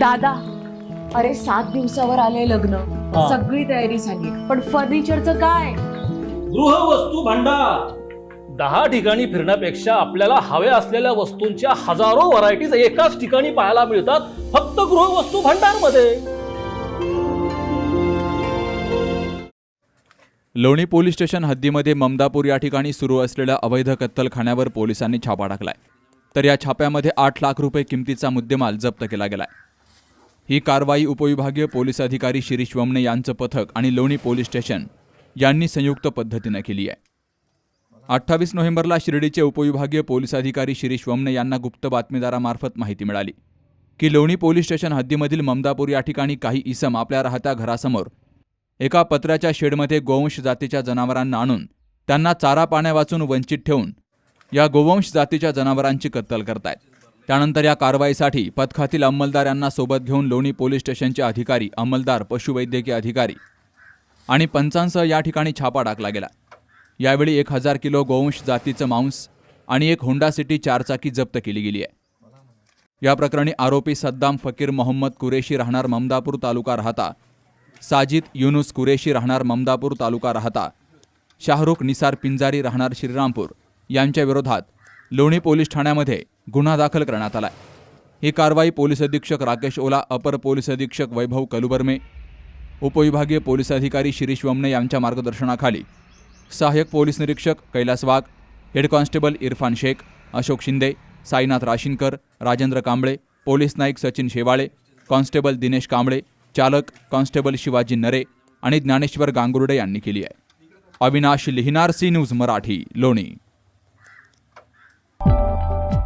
दादा अरे सात दिवसावर आले लग्न. हा. सगळी तयारी झाली. पण फर्निचरचं काय? गृहवस्तू भांडार. दहा ठिकाणी फिरण्यापेक्षा आपल्याला हव्या असलेल्या वस्तूंच्या हजारो व्हरायटीज एकाच ठिकाणी पाहायला मिळतात फक्त गृहवस्तू भांडारमध्ये लोणी पोलीस स्टेशन हद्दीमध्ये ममदापूर या ठिकाणी सुरू असलेल्या अवैध कत्तलखान्यावर पोलिसांनी छापा टाकलाय. तर या छाप्यामध्ये आठ लाख रुपये किमतीचा मुद्देमाल जप्त केला गेलाय. ही कारवाई उपविभागीय पोलीस अधिकारी शिरीष वमने यांचं पथक आणि लोणी पोलीस स्टेशन यांनी संयुक्त पद्धतीनं केली आहे. अठ्ठावीस नोव्हेंबरला शिर्डीचे उपविभागीय पोलीस अधिकारी शिरीष वमने यांना गुप्त बातमीदारामार्फत माहिती मिळाली की लोणी पोलीस स्टेशन हद्दीमधील ममदापूर या ठिकाणी काही इसम आपल्या राहत्या घरासमोर एका पत्र्याच्या शेडमध्ये गोवंश जातीच्या जनावरांना आणून त्यांना चारा पाण्यावाचून वंचित ठेवून या गोवंश जातीच्या जनावरांची कत्तल करतायत. त्यानंतर या कारवाईसाठी पथकातील अंमलदार यांना सोबत घेऊन लोणी पोलीस स्टेशनचे अधिकारी अंमलदार पशुवैद्यकीय अधिकारी आणि पंचांसह या ठिकाणी छापा टाकला गेला. यावेळी एक हजार किलो गोवंश जातीचं मांस आणि एक होंडा सिटी चारचाकी जप्त केली गेली आहे. या प्रकरणी आरोपी सद्दाम फकीर मोहम्मद कुरेशी राहणार ममदापूर तालुका राहता साजिद युनुस कुरेशी राहणार ममदापूर तालुका राहता शाहरुख निसार पिंजारी राहणार श्रीरामपूर यांच्या विरोधात लोणी पोलीस ठाण्यामध्ये गुन्हा दाखल करण्यात आला ही कारवाई पोलीस अधीक्षक राकेश ओला अपर पोलीस अधीक्षक वैभव कलुबर्मे उपविभागीय पोलीस अधिकारी शिरीष वमने यांच्या मार्गदर्शनाखाली. सहाय्यक पोलीस निरीक्षक Kailas Wagh head constable Irfan Shaikh Ashok Shinde Sainath Rashinkar Rajendra Kamble police Naik Sachin Shewale constable Dinesh Kamble चालक कॉन्स्टेबल शिवाजी नरे आणि ज्ञानेश्वर गांगुर्डे यांनी केली आहे. अविनाश लिहिनार सी न्यूज मराठी लोणी.